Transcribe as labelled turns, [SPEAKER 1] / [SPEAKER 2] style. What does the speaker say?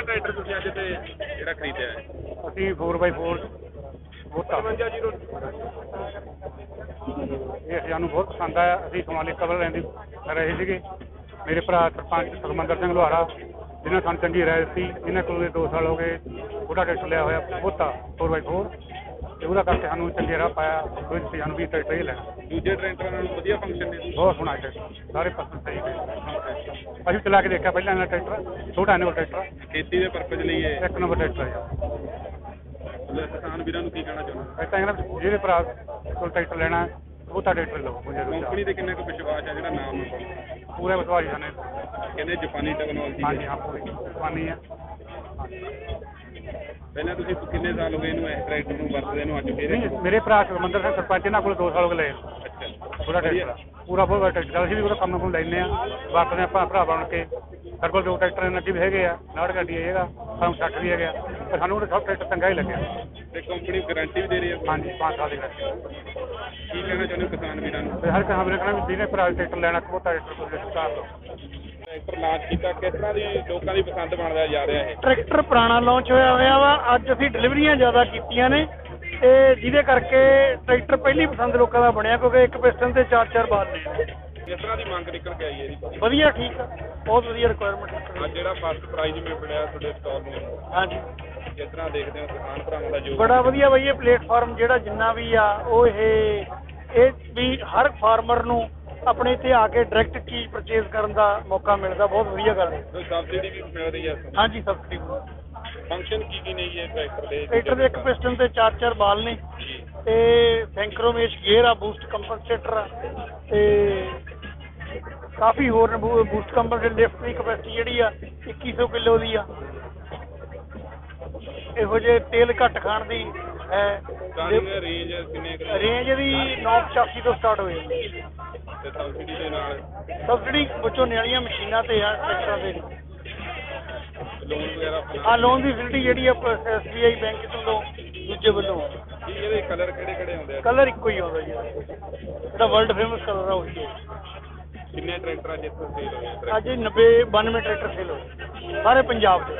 [SPEAKER 1] ਕਿਹੜਾ ਟਰੈਕਟਰ ਤੁਸੀਂ ਅੱਜ ਤੇ ਜਿਹੜਾ ਖਰੀਦਿਆ ਹੈ?
[SPEAKER 2] ਅਸੀਂ 4x4 ਬੋਤਾ
[SPEAKER 1] 55
[SPEAKER 2] ਇਹ ਸਾਨੂੰ ਬਹੁਤ ਪਸੰਦ ਆਇਆ। ਅਸੀਂ ਸੋਨਾਲੀ ਕਵਰ ਲੈਂਦੀ ਰਹੇ ਸੀਗੇ। ਮੇਰੇ ਭਰਾ ਸਰਪੰਚ ਸੁਖਮੰਦਰ ਸਿੰਘ ਲੋਹਾਰਾ ਜਿਨ੍ਹਾਂ ਸਾਨੂੰ ਚੰਗੀ ਰਾਏ ਦਿੱਤੀ ਇਹਨਾਂ ਕੋਲ 2 ਸਾਲ ਹੋ ਗਏ ਉਹਦਾ ਟਰੈਕਟਰ ਲਿਆ ਹੋਇਆ ਬੋਤਾ 4x4 ਤੇ ਉਹਦਾ ਕਰਕੇ ਸਾਨੂੰ ਚੰਗੇ ਰਾਹ ਪਾਇਆ ਕੋਈ ਸਾਨੂੰ ਵੀ ਟਰੈਕਟਰ ਹੀ। ਲੈਣਾ
[SPEAKER 1] ਦੂਜੇ ਟਰੈਕਟਰਾਂ ਨਾਲੋਂ ਵਧੀਆ ਫੰਕਸ਼ਨ ਨੇ
[SPEAKER 2] ਬਹੁਤ ਸੋਹਣਾ ਟਰੈਕਟਰ ਸਾਰੇ ਪਾਸੇ ਸਹੀ ਗਏ ਅਸੀਂ ਚਲਾ ਕੇ ਦੇਖਿਆ ਪਹਿਲਾਂ ਇਹਨਾਂ ਟਰੈਕਟਰ ਛੋਟਾ ਇਹਨਾਂ ਟਰੈਕਟਰ
[SPEAKER 1] ਖੇਤੀ ਦੇ ਪਰਪਸ ਲਈ ਇਹ।
[SPEAKER 2] ਇੱਕ ਨੰਬਰ ਟਰੈਕਟਰ ਹੈ।
[SPEAKER 1] ਕਿਸਾਨ ਵੀਰਾਂ ਨੂੰ ਕੀ ਕਹਿਣਾ ਚਾਹੁੰਦਾ
[SPEAKER 2] ਤਾਂ ਇਹਨਾਂ ਜਿਹੜੇ ਭਰਾ ਕੋਲ ਟਰੈਕਟਰ ਲੈਣਾ ਉਹ ਤਾਂ ਟਰੈਕਟਰ ਨੂੰ
[SPEAKER 1] ਕੰਪਨੀ ਤੇ ਕਿੰਨਾ ਕੁ ਵਿਸ਼ਵਾਸ ਹੈ ਜਿਹੜਾ ਨਾਮ ਹੈ?
[SPEAKER 2] ਪੂਰੇ ਵਿਸ਼ਵਾਸ ਜਾਨੇ
[SPEAKER 1] ਕਹਿੰਦੇ ਜਾਪਾਨੀ ਟੈਕਨੋਲੋਜੀ
[SPEAKER 2] ਹਾਂਜੀ ਹਾਂ ਪੂਰੀ। ਪਾਣੀ ਆ
[SPEAKER 1] ਪਹਿਲਾਂ ਤੁਸੀਂ ਕਿੰਨੇ ਸਾਲ ਹੋ ਗਏ ਇਹਨੂੰ ਇਸ ਟਰੈਕਟਰ ਨੂੰ ਵਰਤਦੇ ਨੂੰ? ਅੱਜ ਫੇਰ
[SPEAKER 2] ਨਹੀਂ ਮੇਰੇ ਭਰਾ ਸੁਖਮੰਦਰ ਸਿੰਘ ਸਰਪੰਚ ਇਹਨਾਂ ਕੋਲ 2 ਸਾਲ ਹੋ ਗਏ ਲਏ।
[SPEAKER 1] ਅੱਛਾ।
[SPEAKER 2] ਪੂਰਾ ਟਰੈਕਟਰ ਪੂਰਾ ਵੱਡਾ ਟਰੈਕਟਰ ਅਸੀਂ ਵੀ ਉਹਦਾ ਕੰਮ ਨੂੰ ਲੈਨੇ ਆ ਵਰਤਦੇ ਆਪਾਂ ਭਰਾ ਬਣ ਕੇ ਸਾਡੇ ਕੋਲ ਦੋ ਟਰੈਕਟਰ ਇਹਨਾਂ ਅੱਗੇ ਵੀ ਹੈਗੇ ਆ। ਨਾੜ ਗੱਡੀ ਹੈਗਾ ਸਾਨੂੰ 60 ਵੀ ਹੈਗਾ ਪਰ ਸਾਨੂੰ ਉਹਦਾ ਸਭ ਟਰੈਕਟਰ ਚੰਗਾ ਹੀ ਲੱਗਿਆ।
[SPEAKER 1] ਤੇ ਕੰਪਨੀ ਗਾਰੰਟੀ ਵੀ ਦੇ ਰਹੀ ਹੈ
[SPEAKER 2] ਹਾਂਜੀ 5 ਸਾਲ ਦੀ ਗੱਡੀ
[SPEAKER 1] ਕੀ ਕਹਿਣਾ ਚਾਹੁੰਦੇ ਹੋ ਕਿਸਾਨ ਵੀਰਾਂ ਨੂੰ?
[SPEAKER 2] ਤੇ ਹਰ ਕਹਿੰਦਾ ਵੀ ਜਿਹਨੇ ਭਰਾ ਟਰੈਕਟਰ ਲੈਣਾ ਉਹ ਟਰੈਕਟਰ ਕੋਲ ਕਰ ਲਓ
[SPEAKER 1] ਟਰੈਕਟਰ ਲਾਂਚ ਕੀਤਾ ਕਿਸ ਤਰ੍ਹਾਂ ਦੀ ਲੋਕਾਂ ਦੀ ਪਸੰਦ ਬਣਦਾ ਜਾ ਰਿਹਾ ਇਹ?
[SPEAKER 3] ਟਰੈਕਟਰ ਪੁਰਾਣਾ ਲਾਂਚ ਹੋਇਆ ਹੋਇਆ ਵਾ ਅੱਜ ਅਸੀਂ ਡਿਲੀਵਰੀਆਂ ਜ਼ਿਆਦਾ ਕੀਤੀਆਂ ਨੇ ਤੇ ਜਿਹਦੇ ਕਰਕੇ ਟਰੈਕਟਰ ਪਹਿਲੀ ਪਸੰਦ ਲੋਕਾਂ ਦਾ ਬਣਿਆ ਕਿਉਂਕਿ ਇੱਕ ਪਿਸਟਨ ਤੇ ਚਾਰ ਚਾਰ ਬਾਲ ਨੇ।
[SPEAKER 1] ਕਿਸ ਤਰ੍ਹਾਂ ਦੀ ਮੰਗ ਨਿਕਲ ਕੇ ਆਈ ਹੈ ਇਹਦੀ?
[SPEAKER 3] ਵਧੀਆ ਠੀਕ ਆ। ਬਹੁਤ ਵਧੀਆ ਰਿਕੁਆਇਰਮੈਂਟ
[SPEAKER 1] ਅੱਜ ਜਿਹੜਾ ਫਸਟ ਪ੍ਰਾਈਜ਼ ਵੀ ਮਿਲਿਆ ਤੁਹਾਡੇ ਸਟਾਲ ਨੂੰ।
[SPEAKER 3] ਹਾਂਜੀ।
[SPEAKER 1] ਕਿਸ ਤਰ੍ਹਾਂ ਦੇਖਦੇ ਹੋ ਕਿਸਾਨ ਭਰਾਵਾਂ ਦਾ ਜੋ
[SPEAKER 3] ਬੜਾ ਵਧੀਆ ਬਈ ਇਹ ਪਲੇਟਫਾਰਮ ਜਿਹੜਾ ਜਿੰਨਾ ਵੀ ਆ ਉਹ ਇਹ ਇਹ ਵੀ ਹਰ ਫਾਰਮਰ ਨੂੰ ਆਪਣੇ ਇੱਥੇ ਆ ਕੇ ਡਾਇਰੈਕਟ ਚੀਜ਼ ਪਰਚੇਜ਼ ਕਰਨ ਦਾ ਮੌਕਾ ਮਿਲਦਾ ਬਹੁਤ ਵਧੀਆ ਗੱਲ ਹੈ।
[SPEAKER 1] ਸਬਸਿਡੀ ਵੀ ਮਿਲ ਰਹੀ ਹੈ
[SPEAKER 3] ਹਾਂਜੀ ਸਬਸਿਡੀ
[SPEAKER 1] ਫੰਕਸ਼ਨ ਕੀ ਕੀ ਨੇ ਜੀ ਇਹ ਟਰੈਕਟਰ ਦੇ?
[SPEAKER 3] ਟਰੈਕਟਰ ਦੇ ਇੱਕ ਪਿਸਟਨ ਤੇ ਚਾਰ ਚਾਰ ਬਾਲ ਨੇ ਤੇ ਸੈਂਕਰੋਮੇਸ਼ ਗੇਅਰ ਆ ਬੂਸਟ ਕੰਪਨਸੇਟਰ ਆ ਤੇ ਕਾਫੀ ਹੋਰ ਬੂਸਟ ਕੰਪਨਸੇਟਰ ਲਿਫਟ ਦੀ ਕਪੈਸਿਟੀ ਜਿਹੜੀ ਆ 2100 ਕਿਲੋ ਦੀ ਆ। ਇਹੋ ਜਿਹੇ ਤੇਲ ਘੱਟ ਖਾਣ ਦੀ ਹੈ?
[SPEAKER 1] ਰੇਂਜ ਕਿੰਨੇ ਕੁ ਦੀ?
[SPEAKER 3] ਰੇਂਜ ਦੀ 985 ਤੋਂ ਸਟਾਰਟ ਹੋ ਜਾਂਦੀ
[SPEAKER 1] ਤੇ ਸਬਸਿਡੀ ਦੇ ਨਾਲ?
[SPEAKER 3] ਸਬਸਿਡੀ ਝੋਨੇ ਵਾਲੀਆਂ ਮਸ਼ੀਨਾਂ ਤੇ ਆ ਟਰੈਕਟਰਾਂ ਦੇ।
[SPEAKER 1] ਲੋਨ ਵਗੈਰਾ ਆਪਣਾ
[SPEAKER 3] ਆ ਲੋਨ ਦੀ ਫੈਸਿਲਿਟੀ ਜਿਹੜੀ ਆ ਐਸਬੀਆਈ ਬੈਂਕ ਤੋਂ ਦੂਜੇ ਵੱਲੋਂ।
[SPEAKER 1] ਇਹਦੇ ਕਲਰ ਕਿਹੜੇ ਕਿਹੜੇ ਹੁੰਦੇ ਆ?
[SPEAKER 3] ਕਲਰ ਇੱਕੋ ਹੀ ਆਉਂਦਾ ਜੀ ਜਿਹੜਾ ਵਰਲਡ ਫੇਮਸ ਕਲਰ ਆ ਉਹੀ ਹੈ
[SPEAKER 1] ਕਿੰਨੇ ਟਰੈਕਟਰ ਅੱਜ ਇੱਥੇ ਸੇਲ ਹੋਏ ਆ?
[SPEAKER 3] ਅੱਜ 90 92 ਟਰੈਕਟਰ ਸੇਲ ਹੋਏ। ਸਾਰੇ ਪੰਜਾਬ ਦੇ।